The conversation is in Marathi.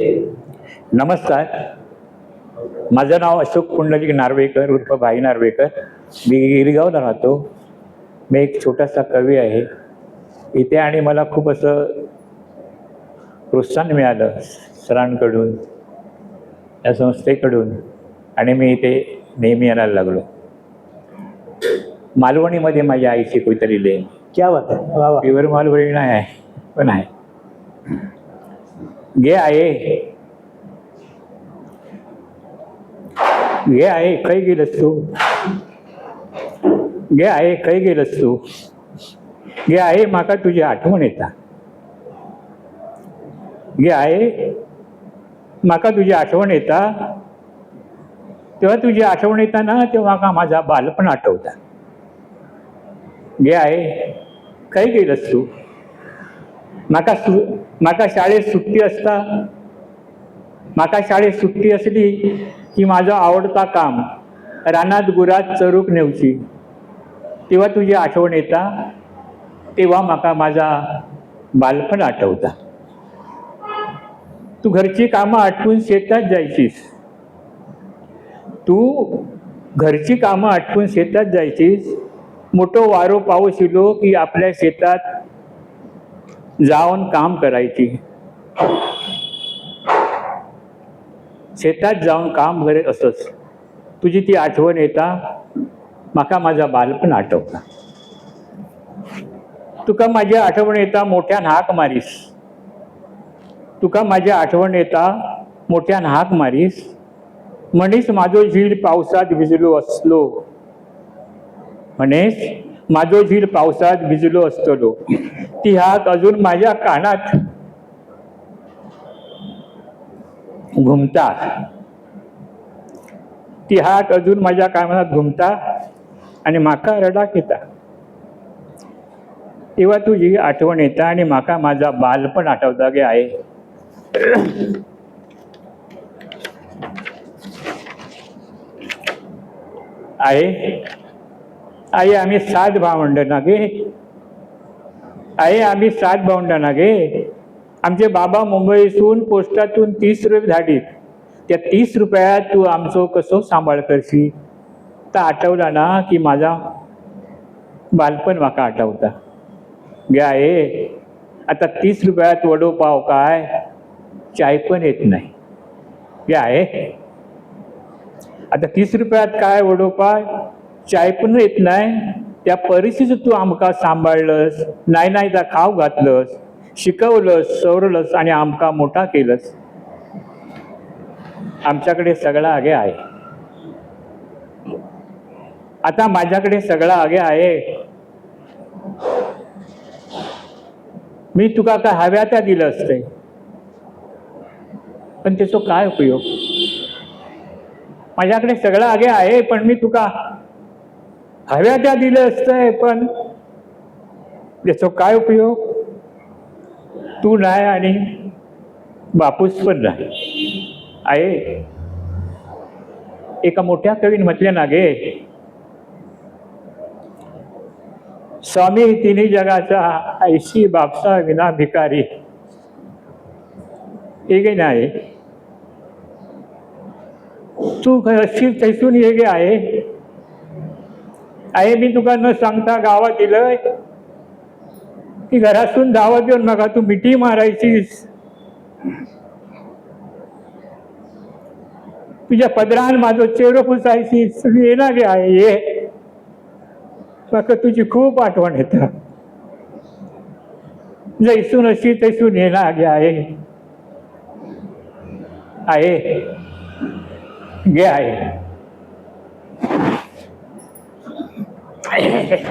नमस्कार. माझं नाव अशोक पुंडलिक नार्वेकर उर्फ भाई नार्वेकर. मी गिरगावला राहतो. मी एक छोटासा कवी आहे. इथे आणि मला खूप असं प्रोत्साहन मिळालं सरांकडून या संस्थेकडून. आणि मी इथे नेहमी यायला लागलो. मालवणीमध्ये माझ्या आईची कविता लिहिली. आहे क्या बात आहे. प्युअर मालवणी नाही आहे पण आहे. गे आहे. गे आहे काही गेलस तू. गे आहे काही गेलस तू. गे आहे माका तुझी आठवण येता. गे आहे माका तुझी आठवण येता. तेव्हा तुझी आठवण येता ना तेव्हा का माझा बालपण आठवता. गे आहे काही गेलस तू. म्हाका सु म्हाका शाळेत सुट्टी असता म्हाका शाळेत सुट्टी असली की माझं आवडता काम रानात गुरात चरूक नेवची तेव्हा तुझी आठवण येता तेव्हा म्हाका माझा बालपण आठवता. तू घरची कामं आटपून शेतात जायचीस. तू घरची कामं आटपून शेतात जायचीस. मोठं वारो पाऊस इलो की आपल्या शेतात जाऊन काम करायची. शेतात जाऊन काम करत असच. तुझी ती आठवण येता माका माझा बालपण आठवता. तुका माझी आठवण येता मोठ्यान हाक मारीस. तुका माझी आठवण येता मोठ्यान हाक मारीस. म्हणीस माझो झील पावसात भिजलो असलो. म्हणेस माझो झील पावसात भिजलो असतलो. ती हात अजून माझ्या कानात घुमता. ती हात अजून माझ्या कानात घुमता आणि माका रडाक येता तेव्हा तुझी आठवण येता आणि माका माझा बालपण आठवता गे आहे. आहे. आई आम्ही सात भावंड ना गे आई आम्ही सात भावंड ना गे आमचे बाबा मुंबईसून पोस्टातून तीस रुपये धाडीत. त्या तीस रुपयात तू आमचो कसो सांभाळ करशी तर आठवला ना की माझा बालपण म्हाका आठवता. गे आहे आता तीस रुपयात वडो पाव काय? चाय पण येत नाही. गे आहे आता तीस रुपयात काय वडोपाय चाय पण येत नाही. त्या परिस्थितीत तू आमका सांभाळलंस नाही नाही त्या खाव घातलंस शिकवलंस सवरलंस आणि आमका मोठा केलंस. आमच्याकडे सगळा आगे आहे. आता माझ्याकडे सगळा आगे आहे. मी तुका काय हव्या त्या दिलं असते. पण त्याचा काय उपयोग? माझ्याकडे सगळा आगे आहे पण मी तुका हव्या त्या दिलं असतंय पण त्याचा काय उपयोग? तू नाही आणि बापूस पण नाही. आहे एका मोठ्या कवीन म्हटले ना गे स्वामी तिन्ही जगाचा ऐशी बापसा विना भिकारी. एक नाही तू अशी तैसून ये गे आहे आहे मी तुका न सांगता गावात दिलंय. की घरातून धावत येऊन नका तू मिठी मारायचीस. तुझ्या पदरान माझं चेहरो पुसायचीस. तुम्ही येणार गे आहे ये. म्हाका तुझी खूप आठवण येता. जैसून अशी तैसून येणार गे आहे आहे गे आहे Ay.